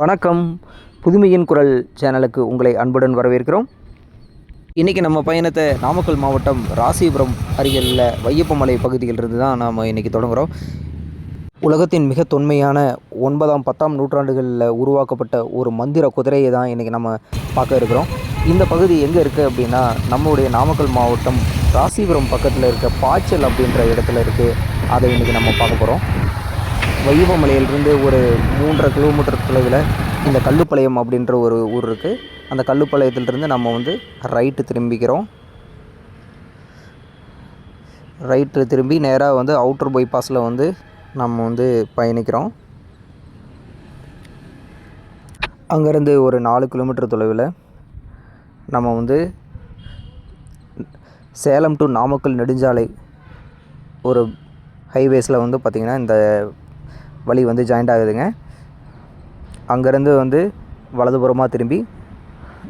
வணக்கம். புதுமையின் குரல் சேனலுக்கு உங்களை அன்புடன் வரவேற்கிறோம். இன்றைக்கி நம்ம பயணத்தை நாமக்கல் மாவட்டம் ராசிபுரம் அருகில் வையப்பமலை பகுதியிலிருந்து தான் நாம் இன்றைக்கி தொடங்குகிறோம் உலகத்தின் மிக தொன்மையான ஒன்பதாம் பத்தாம் நூற்றாண்டுகளில் உருவாக்கப்பட்ட ஒரு மந்திர குதிரையை தான் இன்றைக்கி நம்ம பார்க்க இருக்கிறோம். இந்த பகுதி எங்கே இருக்குது அப்படின்னா நம்மளுடைய நாமக்கல் மாவட்டம் ராசிபுரம் பக்கத்தில் இருக்க பாய்ச்சல் அப்படின்ற இடத்துல இருக்குது அதை இன்றைக்கி நம்ம பார்க்க போகிறோம் வையவமலையிலிருந்து ஒரு மூன்றரை கிலோமீட்டர் தொலைவில் இந்த கல்லுப்பாளையம் அப்படின்ற ஒரு ஊர் இருக்குது அந்த கல்லுப்பாளையத்திலிருந்து நம்ம வந்து ரைட்டு திரும்பிக்கிறோம். ரைட்டு திரும்பி நேராக வந்து அவுட்டர் பைபாஸில் வந்து நம்ம வந்து பயணிக்கிறோம். அங்கேருந்து ஒரு நாலு கிலோமீட்டர் தொலைவில் நம்ம வந்து சேலம் டு நாமக்கல் நெடுஞ்சாலை ஒரு ஹைவேஸில் வந்து பார்த்திங்கன்னா இந்த வழி வந்து ஜாயிண்ட் ஆகுதுங்க. அங்கேருந்து வந்து வலதுபுறமாக திரும்பி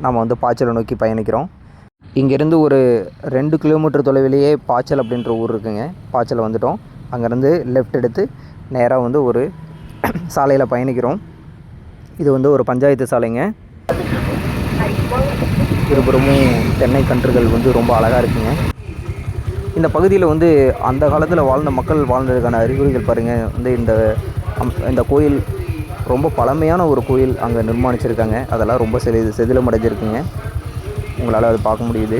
நம்ம வந்து பாய்ச்சலை நோக்கி பயணிக்கிறோம். இங்கேருந்து ஒரு ரெண்டு கிலோமீட்டர் தொலைவிலேயே பாய்ச்சல் அப்படின்ற ஊர் இருக்குங்க. பாய்ச்சல் வந்துட்டோம். அங்கேருந்து லெஃப்ட் எடுத்து நேராக வந்து ஒரு சாலையில் பயணிக்கிறோம். இது வந்து ஒரு பஞ்சாயத்து சாலைங்க. இருபுறமும் தென்னை கன்றுகள் வந்து ரொம்ப அழகாக இருக்குங்க. இந்த பகுதியில் வந்து அந்த காலத்தில் வாழ்ந்த மக்கள் வாழ்ந்ததுக்கான அறிகுறிகள் பாருங்கள் வந்து இந்த இந்த கோயில் ரொம்ப பழமையான ஒரு கோயில் அங்கே நிர்மாணிச்சிருக்காங்க. அதெல்லாம் ரொம்ப செதி செதிலமடைஞ்சிருக்குங்க. உங்களால் அது பார்க்க முடியுது.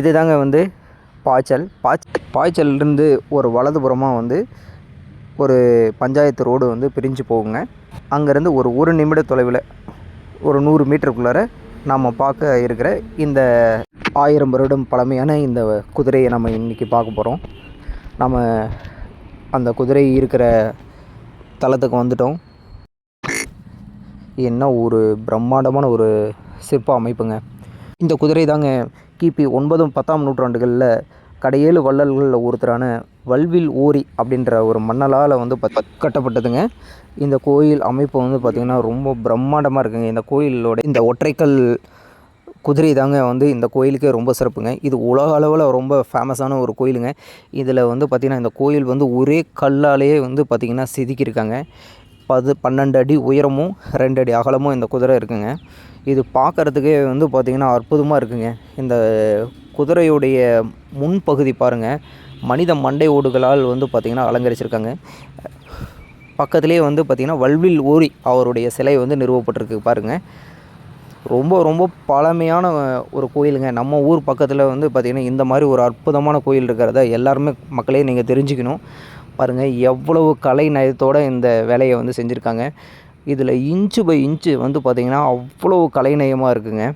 இதுதாங்க வந்து பாய்ச்சல். பாய்ச் பாய்ச்சல்லேருந்து ஒரு வலதுபுறமாக வந்து ஒரு பஞ்சாயத்து ரோடு வந்து பிரிஞ்சு போகுங்க. அங்கேருந்து ஒரு ஒரு நிமிட தொலைவில் ஒரு நூறு மீட்டருக்குள்ளார நாம் பார்க்க இருக்கிற இந்த ஆயிரம் வருடம் பழமையான இந்த குதிரையை நம்ம இன்றைக்கி பார்க்க போகிறோம் நம்ம அந்த குதிரை இருக்கிற தளத்துக்கு வந்துட்டோம். என்ன ஒரு பிரம்மாண்டமான ஒரு சிற்ப அமைப்புங்க. இந்த குதிரை தாங்க கிபி ஒன்பதும் பத்தாம் நூற்றாண்டுகளில் கடையேழு வள்ளல்களில் ஒருத்தரான வல்வில் ஓரி அப்படின்ற ஒரு மன்னலால் வந்து பத் கட்டப்பட்டதுங்க. இந்த கோயில் அமைப்பு வந்து பார்த்திங்கன்னா ரொம்ப பிரம்மாண்டமாக இருக்குங்க. இந்த கோயிலோட இந்த ஒற்றைக்கல் குதிரை தாங்க வந்து இந்த கோயிலுக்கே ரொம்ப சிறப்புங்க. இது உலக அளவில் ரொம்ப ஃபேமஸான ஒரு கோயிலுங்க. இதில் வந்து பார்த்திங்கன்னா இந்த கோயில் வந்து ஒரே கல்லாலேயே வந்து பார்த்திங்கன்னா செதுக்கியிருக்காங்க. பது பன்னெண்டு அடி உயரமும் ரெண்டு அடி அகலமும் இந்த குதிரை இருக்குங்க. இது பார்க்குறதுக்கே வந்து பார்த்திங்கன்னா அற்புதமாக இருக்குங்க. இந்த குதிரையுடைய முன்பகுதி பாருங்கள் மனித மண்டை ஓடுகளால் வந்து பார்த்திங்கன்னா அலங்கரிச்சிருக்காங்க. பக்கத்துலேயே வந்து பார்த்திங்கன்னா வல்வில் ஓரி அவருடைய சிலை வந்து நிறுவப்பட்டிருக்கு பாருங்கள் ரொம்ப ரொம்ப பழமையான ஒரு கோயிலுங்க. நம்ம ஊர் பக்கத்தில் வந்து பார்த்திங்கன்னா இந்த மாதிரி ஒரு அற்புதமான கோயில் இருக்கிறத எல்லாருமே மக்களே நீங்கள் தெரிஞ்சுக்கணும். பாருங்கள் எவ்வளவு கலை நயத்தோடு இந்த வேலையை வந்து செஞ்சுருக்காங்க. இதில் இன்ச்சு பை இன்ச்சு வந்து பார்த்திங்கன்னா அவ்வளோ கலைநயமாக இருக்குங்க.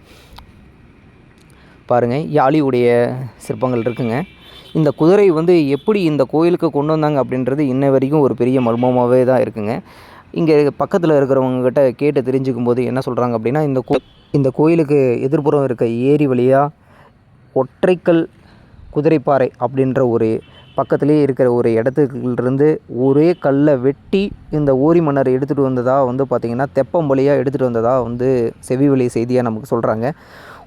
பாருங்கள் யாழியுடைய சிற்பங்கள் இருக்குங்க. இந்த குதிரை வந்து எப்படி இந்த கோயிலுக்கு கொண்டு வந்தாங்க அப்படின்றது இன்ன வரைக்கும் ஒரு பெரிய மர்மமாகவே தான் இருக்குங்க. இங்கே பக்கத்தில் இருக்கிறவங்கக்கிட்ட கேட்டு தெரிஞ்சுக்கும் போது என்ன சொல்கிறாங்க அப்படின்னா இந்த கோ இந்த கோயிலுக்கு எதிர்ப்புறம் இருக்க ஏரி வழியாக ஒற்றைக்கல் குதிரைப்பாறை அப்படின்ற ஒரு பக்கத்துலேயே இருக்கிற ஒரு இடத்துலேருந்து ஒரே கல்லை வெட்டி இந்த ஓரி மன்னர் எடுத்துகிட்டு வந்ததாக வந்து பார்த்திங்கன்னா தெப்பம் வழியாக எடுத்துகிட்டு வந்ததாக வந்து செவி வழி செய்தியாக நமக்கு சொல்கிறாங்க.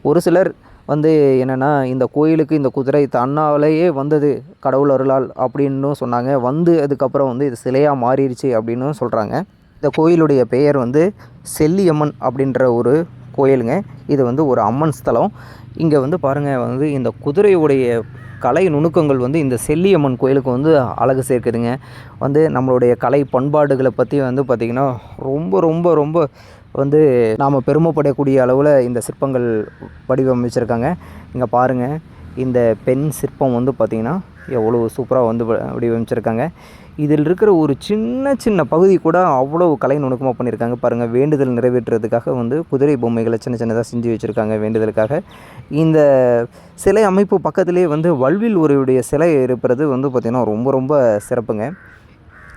ஒரு சிலர் வந்து என்னென்னா இந்த கோயிலுக்கு இந்த குதிரை தன்னாலேயே வந்தது கடவுள் அருளால் அப்படின்னும் சொன்னாங்க. வந்து அதுக்கப்புறம் வந்து இது சிலையாக மாறிடுச்சு அப்படின்னும் சொல்கிறாங்க இந்த கோயிலுடைய பெயர் வந்து செல்லியம்மன் அப்படின்ற ஒரு கோயிலுங்க. இது வந்து ஒரு அம்மன் ஸ்தலம். இங்கே வந்து பாருங்கள் வந்து இந்த குதிரையுடைய கலை நுணுக்கங்கள் வந்து இந்த செல்லியம்மன் கோயிலுக்கு வந்து அழகு சேர்க்குதுங்க. வந்து நம்மளுடைய கலை பண்பாடுகளை பற்றி வந்து பார்த்திங்கன்னா ரொம்ப ரொம்ப ரொம்ப வந்து நாம் பெருமைப்படக்கூடிய அளவில் இந்த சிற்பங்கள் வடிவமைச்சிருக்காங்க. இங்கே பாருங்கள் இந்த பெண் சிற்பம் வந்து பார்த்திங்கன்னா எவ்வளோ சூப்பராக வந்து வ- வடிவமைச்சிருக்காங்க. இதில் இருக்கிற ஒரு சின்ன சின்ன பகுதி கூட அவ்வளோ கலை நுணுக்கமாக பண்ணியிருக்காங்க பாருங்கள் வேண்டுதல் நிறைவேற்றுறதுக்காக வந்து குதிரை பொம்மைகளை சின்ன சின்னதாக செஞ்சு வச்சுருக்காங்க வேண்டுதலுக்காக. இந்த சிலை அமைப்பு பக்கத்துலேயே வந்து வல்வில் ஒருவருடைய சிலை இருப்பது வந்து பார்த்திங்கன்னா ரொம்ப ரொம்ப சிறப்புங்க.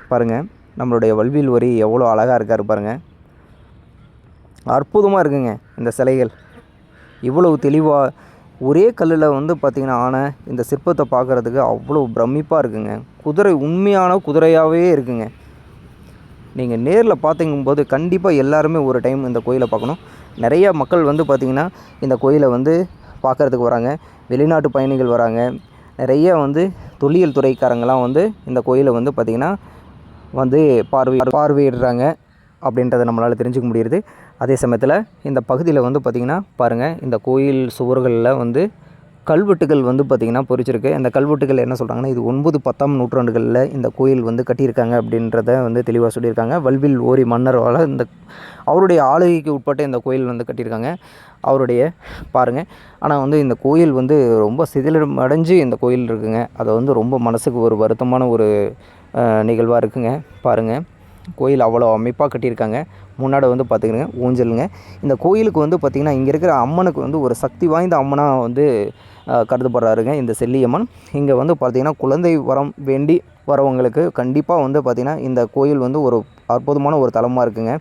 பாருங்கள் நம்மளுடைய வல்வில் ஒரி எவ்வளோ அழகாக இருக்காரு பாருங்கள் அற்புதமாக இருக்குங்க இந்த சிலைகள். இவ்வளவு தெளிவாக ஒரே கல்லில் வந்து பார்த்திங்கன்னா ஆன இந்த சிற்பத்தை பார்க்குறதுக்கு அவ்வளோ பிரமிப்பாக இருக்குங்க. குதிரை உண்மையான குதிரையாகவே இருக்குங்க. நீங்கள் நேரில் பார்த்தீங்கும்போது கண்டிப்பாக எல்லாருமே ஒரு டைம் இந்த கோயிலை பார்க்கணும் நிறைய மக்கள் வந்து பார்த்திங்கன்னா இந்த கோயிலை வந்து பார்க்குறதுக்கு வராங்க. வெளிநாட்டு பயணிகள் வராங்க. நிறைய வந்து தொல்லியல் துறைக்காரங்களாம் வந்து இந்த கோயிலை வந்து பார்த்திங்கன்னா வந்து பார்வை பார்வையிடுறாங்க அப்படின்றத நம்மளால் தெரிஞ்சுக்க முடியுது. அதே சமயத்தில் இந்த பகுதியில் வந்து பார்த்திங்கன்னா பாருங்கள் இந்த கோயில் சுவர்களில் வந்து கல்வெட்டுகள் வந்து பார்த்திங்கன்னா பொறிச்சிருக்கு. அந்த கல்வெட்டுகள் என்ன சொல்கிறாங்கன்னா இது ஒன்பது பத்தாம் நூற்றாண்டுகளில் இந்த கோயில் வந்து கட்டியிருக்காங்க அப்படின்றத வந்து தெளிவாக சொல்லியிருக்காங்க. வல்வில் ஓரி மன்னரால் இந்த அவருடைய ஆளுகைக்கு உட்பட்ட இந்த கோயில் வந்து கட்டியிருக்காங்க. அவருடைய பாருங்கள் ஆனால் வந்து இந்த கோயில் வந்து ரொம்ப சிதிலம் அடைஞ்சு இந்த கோயில் இருக்குங்க. அதை வந்து ரொம்ப மனசுக்கு ஒரு வருத்தமான ஒரு நிகழ்வாக இருக்குங்க. பாருங்கள் கோயில் அவ்வளோ அமைப்பாக கட்டியிருக்காங்க. முன்னாடி வந்து பார்த்துக்கிடுங்க ஊஞ்சலுங்க. இந்த கோயிலுக்கு வந்து பார்த்திங்கன்னா இங்கே இருக்கிற அம்மனுக்கு வந்து ஒரு சக்தி வாய்ந்த அம்மனாக வந்து கருதப்படுறாருங்க இந்த செல்லியம்மன். இங்கே வந்து பார்த்திங்கன்னா குழந்தை வரம் வேண்டி வரவங்களுக்கு கண்டிப்பாக வந்து பார்த்திங்கன்னா இந்த கோயில் வந்து ஒரு அற்புதமான ஒரு தலமாக இருக்குங்க.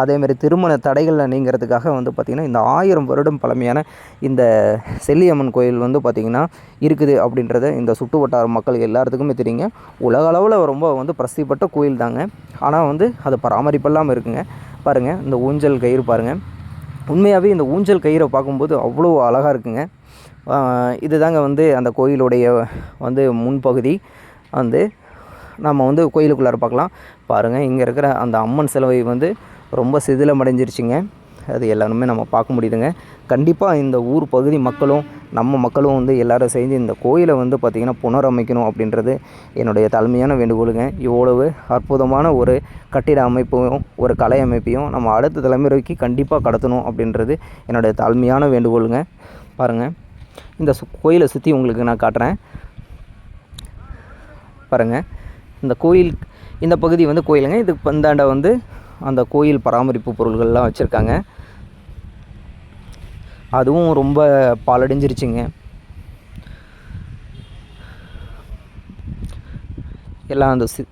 அதேமாதிரி திருமண தடைகளில் நீங்கிறதுக்காக வந்து பார்த்திங்கன்னா இந்த ஆயிரம் வருடம் பழமையான இந்த செல்லியம்மன் கோயில் வந்து பார்த்திங்கன்னா இருக்குது அப்படின்றத இந்த சுட்டு வட்டார மக்கள் எல்லாத்துக்குமே தெரியுங்க. உலக அளவில் ரொம்ப வந்து பிரசித்தி பெற்ற கோயில் தாங்க. ஆனால் வந்து அது பராமரிப்பெல்லாம் இருக்குங்க. பாருங்கள் இந்த ஊஞ்சல் கயிறு பாருங்கள் உண்மையாகவே இந்த ஊஞ்சல் கயிறை பார்க்கும்போது அவ்வளோ அழகாக இருக்குங்க. இது இதுதாங்க வந்து அந்த கோயிலுடைய வந்து முன்பகுதி. வந்து நம்ம வந்து கோயிலுக்குள்ளார பார்க்கலாம். பாருங்கள் இங்கே இருக்கிற அந்த அம்மன் சிலுவை வந்து ரொம்ப சிதிலமடைஞ்சிருச்சுங்க. அது எல்லாருமே நம்ம பார்க்க முடியுதுங்க. கண்டிப்பாக இந்த ஊர் பகுதி மக்களும் நம்ம மக்களும் வந்து எல்லாரும் சேர்ந்து இந்த கோயிலை வந்து பார்த்திங்கன்னா புனரமைக்கணும் அப்படின்றது என்னுடைய தலைமையான வேண்டுகோளுங்க. இவ்வளவு அற்புதமான ஒரு கட்டிட அமைப்பையும் ஒரு கலை அமைப்பையும் நம்ம அடுத்த தலைமுறைக்கு கண்டிப்பாக கடத்தணும் அப்படின்றது என்னுடைய தாழ்மையான வேண்டுகோளுங்க. பாருங்கள் இந்த சு கோயிலை சுற்றி உங்களுக்கு நான் காட்டுறேன். பாருங்கள் இந்த கோயில் இந்த பகுதி வந்து கோயிலுங்க. இதுக்கு பந்தாண்ட வந்து அந்த கோயில் பராமரிப்பு பொருள்கள்லாம் வச்சுருக்காங்க. அதுவும் ரொம்ப பாலடைஞ்சிருச்சுங்க. எல்லாம் அந்த சி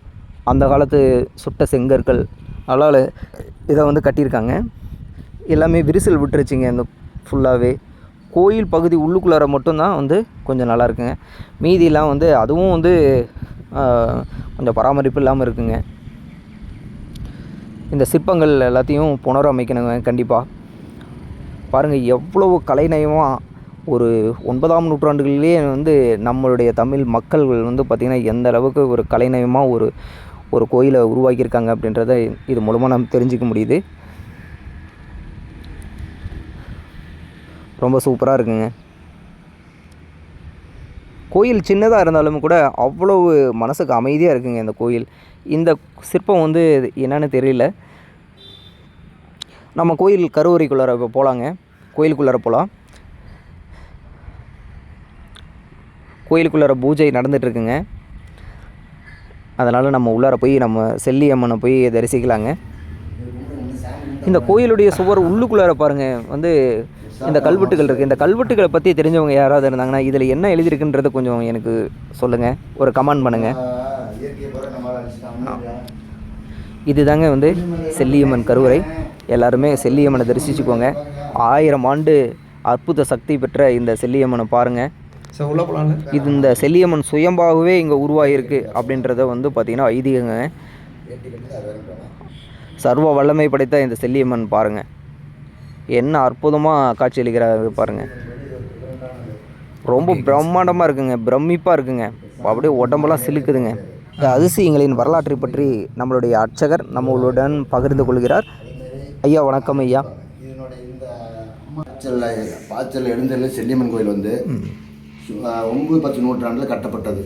அந்த காலத்து சுட்ட செங்கற்கள் அதனால் இதை வந்து கட்டியிருக்காங்க. எல்லாமே விரிசல் விட்டுருச்சுங்க இந்த ஃபுல்லாகவே கோயில் பகுதி உள்ளுக்குள்ளார மட்டும்தான் வந்து கொஞ்சம் நல்லா இருக்குங்க. மீதியெல்லாம் வந்து அதுவும் வந்து கொஞ்சம் பராமரிப்பு இல்லாமல் இருக்குங்க. இந்த சிற்பங்கள் எல்லாத்தையும் புனரமைக்கணுங்க கண்டிப்பாக பாருங்கள் எவ்வளவு கலைநயமாக ஒரு ஒன்பதாம் நூற்றாண்டுகள்லேயே வந்து நம்மளுடைய தமிழ் மக்கள் வந்து பார்த்திங்கன்னா எந்த அளவுக்கு ஒரு கலைநயமாக ஒரு ஒரு கோயிலை உருவாக்கியிருக்காங்க அப்படின்றத இது மூலமாக நம்ம தெரிஞ்சுக்க முடியுது. ரொம்ப சூப்பராக இருக்குங்க. கோயில் சின்னதாக இருந்தாலும் கூட அவ்வளவு மனசுக்கு அமைதியாக இருக்குங்க இந்த கோயில். இந்த சிற்பம் வந்து என்னன்னு தெரியல. நம்ம கோயில் கருவறைக்குள்ளார இப்போ போகலாங்க கோயிலுக்குள்ளார போகலாம் கோயிலுக்குள்ளார பூஜை நடந்துகிட்ருக்குங்க அதனால் நம்ம உள்ளார போய் நம்ம செல்லியம்மனை போய் தரிசிக்கலாங்க. இந்த கோயிலுடைய சுவர் உள்ளுக்குள்ளார பாருங்கள் வந்து இந்த கல்வெட்டுகள் இருக்குது இந்த கல்வெட்டுகளை பற்றி தெரிஞ்சவங்க யாராவது இருந்தாங்கன்னா இதில் என்ன எழுதியிருக்குன்றதை கொஞ்சம் எனக்கு சொல்லுங்கள் ஒரு கமெண்ட் பண்ணுங்கள் அழிச்சிட்டாங்க இதுதாங்க வந்து செல்லியம்மன் கருவறை. எல்லாருமே செல்லியம்மனை தரிசிச்சுக்கோங்க. ஆயிரம் ஆண்டு அற்புத சக்தி பெற்ற இந்த செல்லியம்மனை பாருங்கள் போகலாம்ல இது இந்த செல்லியம்மன் சுயம்பாகவே இங்கே உருவாகிருக்கு அப்படின்றத வந்து பார்த்திங்கன்னா ஐதீகங்க. சர்வ வல்லமை படைத்த இந்த செல்லியம்மன் பாருங்கள் என்ன அற்புதமாக காட்சியளிக்கிறாரு பாருங்கள் ரொம்ப பிரம்மாண்டமாக இருக்குங்க பிரமிப்பாக இருக்குங்க. அப்படியே உடம்பெல்லாம் சிலுக்குதுங்க. இந்த அதிசயங்களின் வரலாற்றை பற்றி நம்மளுடைய அர்ச்சகர் நம்மளுடன் பகிர்ந்து கொள்கிறார். ஐயா வணக்கம் ஐயா. பாய்ச்சல் பாய்ச்சல் செல்லியம்மன் கோயில் வந்து ஒன்பது பத்து நூற்றாண்டில் கட்டப்பட்டது.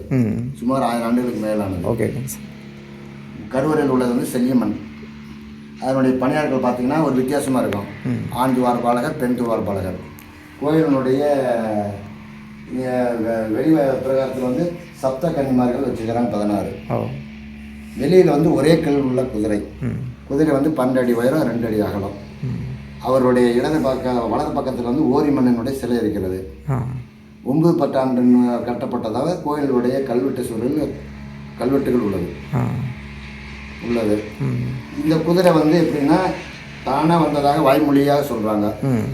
சுமார் ஆயிரம் ஆண்டுகளுக்கு மேலானது. ஓகே கருவறையில் உள்ளது வந்து செல்லியம்மன். அதனுடைய பணியாட்கள் பார்த்தீங்கன்னா ஒரு வித்தியாசமாக இருக்கும். ஆண் துவார பாலகர் பெண் துவார பாலகர். கோயிலினுடைய வெளி பிரகாரத்தில் வந்து சப்த கன்னிமார்கள் வச்சுக்கிறாங்க பதினாறு. வெளியில் வந்து ஒரே கல் உள்ள குதிரை. குதிரை வந்து பன்னெண்டு அடி உயரம் ரெண்டு அடி அகலம். அவருடைய இடது பக்க வலது பக்கத்தில் வந்து ஓரி மன்னனுடைய சிலை இருக்கிறது. ஒன்பது பத்தாண்டு கட்டப்பட்டதாக கோயிலுடைய கல்வெட்டு சுவரில் கல்வெட்டுகள் உள்ளது. உள்ளது. இந்த குதிரை வந்து எப்படின்னா தானாக வந்ததாக வாய்மொழியாக சொல்கிறாங்க ம்.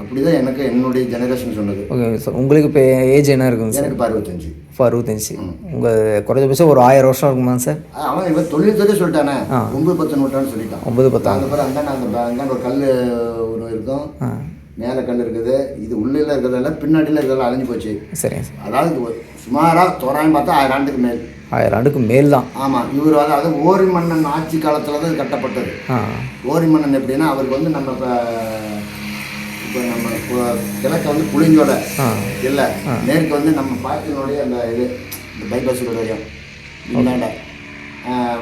அப்படிதான் எனக்கு என்னுடைய ஜெனரேஷன் சொன்னது. Okay sir. உங்களுக்கு இப்போ ஏஜ் என்ன இருக்குங்க சார்? எனக்கு அறுபத்தஞ்சு. இப்போ அறுபத்தஞ்சி உங்கள் குறைஞ்சபட்சம் ஒரு ஆயிரம் வருஷம் இருக்குமா சார்? அவன் இவன் தொழில்துறை சொல்லிட்டானே. ஒன்பது பத்து நூற்றாண்டு சொல்லிட்டான். ஒன்பது பத்தாம் அந்த பிறகு அந்தாண்ட அந்த அந்தாண்ட ஒரு கல் ஒன்று இருக்கும். மேலே கல் இருக்குது. இது உள்ளே இருக்கிறதெல்லாம் பின்னாடியில் இருக்கிறதெல்லாம் அழிஞ்சு போச்சு. சரிங்க சார். அதாவது சுமாராக தோராயம் பார்த்தா ஆயிரம் ஆண்டுக்கு மேல். ஆயிரம் ஆண்டுக்கு மேல் தான். ஆமாம் இவர் வந்து அது ஓரி மன்னன் ஆட்சி காலத்தில் தான் இது கட்டப்பட்டது. ஓரி மன்னன் எப்படின்னா அவருக்கு வந்து நம்ம இப்போ இப்போ நம்ம கிழக்க வந்து புளிஞ்சோட இல்லை மேற்கு வந்து நம்ம பாக்கினுடைய அந்த இது இந்த பைபாஸ் வரையும் இந்தாண்ட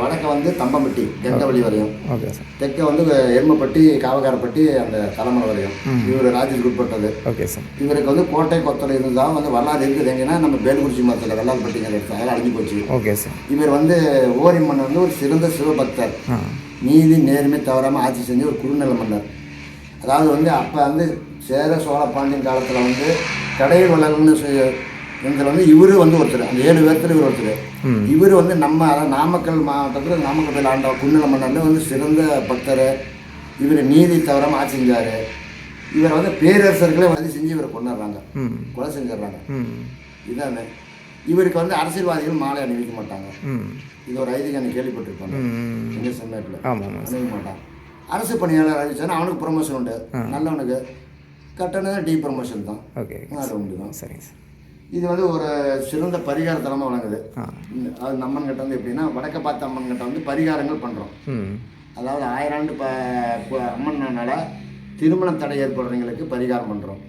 வடக்க வந்து தம்பம்பட்டி தெங்கவழி வரையும். ஓகே சார் தெற்க வந்து எருமப்பட்டி காவகாரப்பட்டி அந்த தலைமலை வரையும். இவர் ராஜ்யத்துக்கு உட்பட்டது. ஓகே சார் இவருக்கு வந்து கோட்டை கொத்தளை இருந்தால் வந்து வரலாறு இருக்குது. எங்கன்னா நம்ம பேலுக்குறிச்சி மரத்தில் வெள்ளாள்பட்டிங்கிற இடத்துல அதெல்லாம் அழிஞ்சு போச்சு. ஓகே சார் இவர் வந்து ஓரி மன்னர் வந்து ஒரு சிறந்த சிவபக்தர். நீதி நேர்மை தவறாமல் ஆட்சி செஞ்ச ஒரு குறுநில மன்னர். அதாவது வந்து அப்போ வந்து சேர சோழ பாண்டியன் காலத்தில் வந்து கடையில் வளர்னு இதில் வந்து இவர் வந்து ஒருத்தர். அந்த ஏழு பேர்த்துல இவர் ஒருத்தர். இவர் வந்து நம்ம அதாவது நாமக்கல் மாவட்டத்தில் நாமக்கல் ஆண்ட குறுநில மன்னர்ல வந்து சிறந்த பக்தர். இவர் நீதி தவறாமல் ஆட்சி செஞ்சார். இவர் வந்து பேரரசர்களே வந்து செஞ்சு இவரை கொண்டாடுறாங்க. கொலை செஞ்சிடுறாங்க. ம். இதானே. இவருக்கு வந்து அரசியல்வாதிகள் மாலை அணிவிக்க மாட்டாங்க. இது ஒரு ஐதீகம் கேள்விப்பட்டிருப்பாங்க. ம். எங்க செம்மேட்டில் ஆமாம் ஆமாம் அணிவிக்க மாட்டான். அரசு பணியாளர் அறிவிச்சானா அவனுக்கு ப்ரொமோஷன் உண்டு. நல்லவனுக்கு. கட்டணம் டி ப்ரொமோஷன் தான். ஓகே. அது உண்டு தான். சரிங்க சார். இது வந்து ஒரு சிறந்த பரிகார தலமாக வழங்குது அது அம்மன் கிட்ட வந்து எப்படின்னா வடக்க பார்த்த அம்மன் கிட்ட வந்து பரிகாரங்கள் பண்ணுறோம் அதாவது ஆயிராண்டு ப அம்மன்னால திருமண தடை ஏற்படுறவங்களுக்கு பரிகாரம் பண்ணுறோம்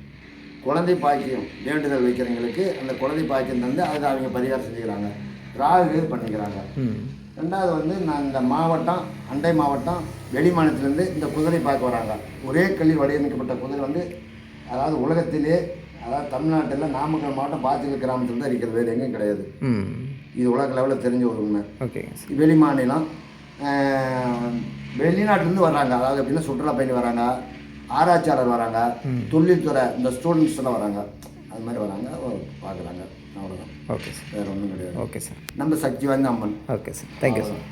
குழந்தை பாக்கியம் வேண்டுதல் வைக்கிறவங்களுக்கு அந்த குழந்தை பாக்கியம் தந்து அதை அவங்க பரிகாரம் செஞ்சுக்கிறாங்க. ராகு பண்ணிக்கிறாங்க. ரெண்டாவது வந்து நான் இந்த மாவட்டம் அண்டை மாவட்டம் வெளி மாநிலத்திலேருந்து இந்த குதிரை பார்க்க வராங்க. ஒரே கல்வி வடிவமைக்கப்பட்ட குதிரை வந்து அதாவது உலகத்திலே அதாவது தமிழ்நாட்டில் நாமக்கல் மாவட்டம் பாத்திகள் கிராமத்தில் தான் இருக்கிறது வேறு எங்கேயும் கிடையாது. இது உலக லெவலில் தெரிஞ்ச ஒரு உண்மை. சார் வெளி மாநிலம் வெளிநாட்டிலேருந்து வர்றாங்க. அதாவது எப்படின்னா சுற்றுலா பயணி வராங்க ஆராய்ச்சியாளர் வராங்க தொழில்துறை இந்த ஸ்டூடெண்ட்ஸ் எல்லாம் வராங்க. அது மாதிரி வராங்க. பார்க்குறாங்க. அவ்வளோதான் ஓகே சார் வேறு ஒன்றும் கிடையாது. ஓகே சார் நம்ம சக்தி வாய்ந்த அம்மன். Okay sir thank you sir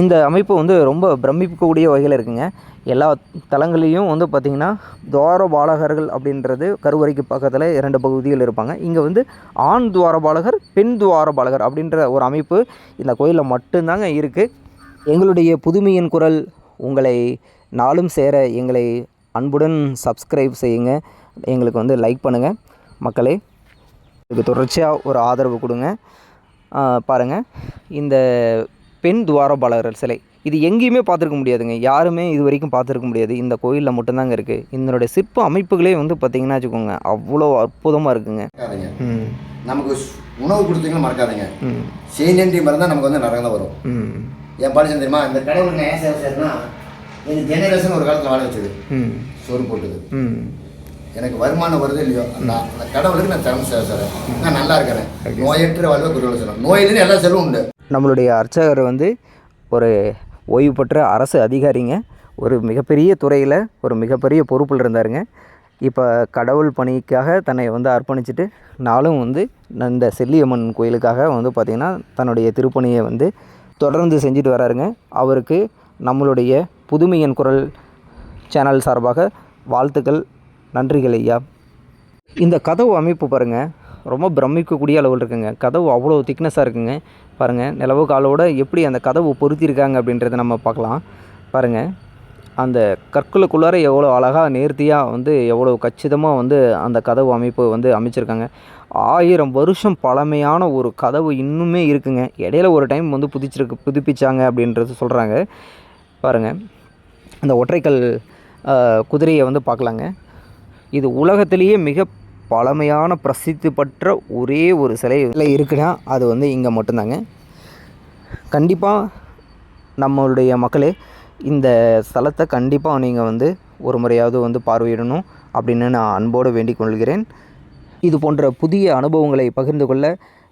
இந்த அமைப்பு வந்து ரொம்ப பிரமிக்கக்கூடிய வகையில் இருக்குங்க. எல்லா தலங்களையும் வந்து பார்த்திங்கன்னா துவார பாலகர்கள் அப்படின்றது கருவறைக்கு பக்கத்தில் இரண்டு பகுதிகள் இருப்பாங்க. இங்கே வந்து ஆண் துவார பாலகர் பெண் துவார பாலகர் அப்படின்ற ஒரு அமைப்பு இந்த கோயிலில் மட்டும்தாங்க இருக்குது எங்களுடைய புதுமையின் குரல் உங்களை நாளும் சேர எங்களை அன்புடன் சப்ஸ்கிரைப் செய்யுங்க. எங்களுக்கு வந்து லைக் பண்ணுங்கள் மக்களே இதுக்கு தொடர்ச்சியாக ஒரு ஆதரவு கொடுங்க. பாருங்கள் இந்த பெண் துவாரபாலகர் சிலை. இது எங்கேயுமே பார்த்துருக்க முடியாதுங்க. யாருமே இது வரைக்கும் பார்த்துருக்க முடியாது. இந்த கோயிலில் மட்டும்தாங்க இருக்குது இதனுடைய சிற்ப அமைப்புகளே வந்து பார்த்திங்கன்னா வச்சுக்கோங்க அவ்வளோ அற்புதமாக இருக்குங்க. நமக்கு உணவு கொடுத்தீங்கன்னா மறக்காதீங்க. ம். செய்நன்றி மறந்தால் நமக்கு வந்து நரகம் தான் வரும். ம். என் படிச்சேன் தெரியுமா? இந்த கடவுளுக்கு நான் ஏன் சேவை செய்யறேன்னா எனக்கு ஜெனரேஷன் ஒரு காலத்தில் வாழ வச்சது. ம். சோறு போட்டுது. எனக்கு வருமானம் வருது இல்லையோ அந்த அந்த கடவுளுக்கு நான் திறமை சேவை செய்கிறேன் நான் நல்லா இருக்கிறேன். நோயற்ற வாழ்வை குருவில் சொல்கிறேன் நோயிலேருந்து எல்லா செல்வம் உண்டு. நம்மளுடைய அர்ச்சகர் வந்து ஒரு ஓய்வு பெற்ற அரசு அதிகாரிங்க. ஒரு மிகப்பெரிய துறையில் ஒரு மிகப்பெரிய பொறுப்பில் இருந்தாருங்க. இப்போ கடவுள் பணிக்காக தன்னை வந்து அர்ப்பணிச்சுட்டு நாளும் வந்து இந்த செல்லியம்மன் கோயிலுக்காக வந்து பார்த்திங்கன்னா தன்னுடைய திருப்பணியை வந்து தொடர்ந்து செஞ்சுட்டு வராருங்க. அவருக்கு நம்மளுடைய புதுமையின் குரல் சேனல் சார்பாக வாழ்த்துக்கள் நன்றிகள் ஐயா. இந்த கதவு அமைப்பு பாருங்கள் ரொம்ப பிரமிக்கக்கூடிய அளவில் இருக்குங்க. கதவு அவ்வளோ திக்னஸாக இருக்குங்க. பாருங்கள் நிலவு காலோட எப்படி அந்த கதவு பொருத்தியிருக்காங்க அப்படின்றத நம்ம பார்க்கலாம். பாருங்கள் அந்த கற்களுக்குள்ளார எவ்வளோ அழகாக நேர்த்தியாக வந்து எவ்வளோ கச்சிதமாக வந்து அந்த கதவு அமைப்பு வந்து அமைச்சிருக்காங்க. ஆயிரம் வருஷம் பழமையான ஒரு கதவு இன்னுமே இருக்குங்க. இடையில ஒரு டைம் வந்து புதிச்சிருக்கு புதுப்பிச்சாங்க அப்படின்றது சொல்கிறாங்க பாருங்கள் அந்த ஒற்றைக்கல் குதிரையை வந்து பார்க்கலாங்க. இது உலகத்திலேயே மிக பழமையான பிரசித்தி பெற்ற ஒரே ஒரு சிலை இருக்குன்னா அது வந்து இங்கே மட்டும்தாங்க. கண்டிப்பாக நம்மளுடைய மக்களே இந்த ஸ்தலத்தை கண்டிப்பாக நீங்கள் வந்து ஒரு முறையாவது வந்து பார்வையிடணும் அப்படின்னு நான் அன்போடு வேண்டிக் கொள்கிறேன். இது போன்ற புதிய அனுபவங்களை பகிர்ந்து கொள்ள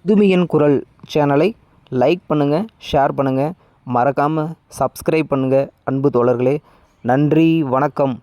துமியன் குரல் சேனலை லைக் பண்ணுங்கள் ஷேர் பண்ணுங்கள் மறக்காமல் சப்ஸ்கிரைப் பண்ணுங்கள் அன்பு தோழர்களே. நன்றி வணக்கம்.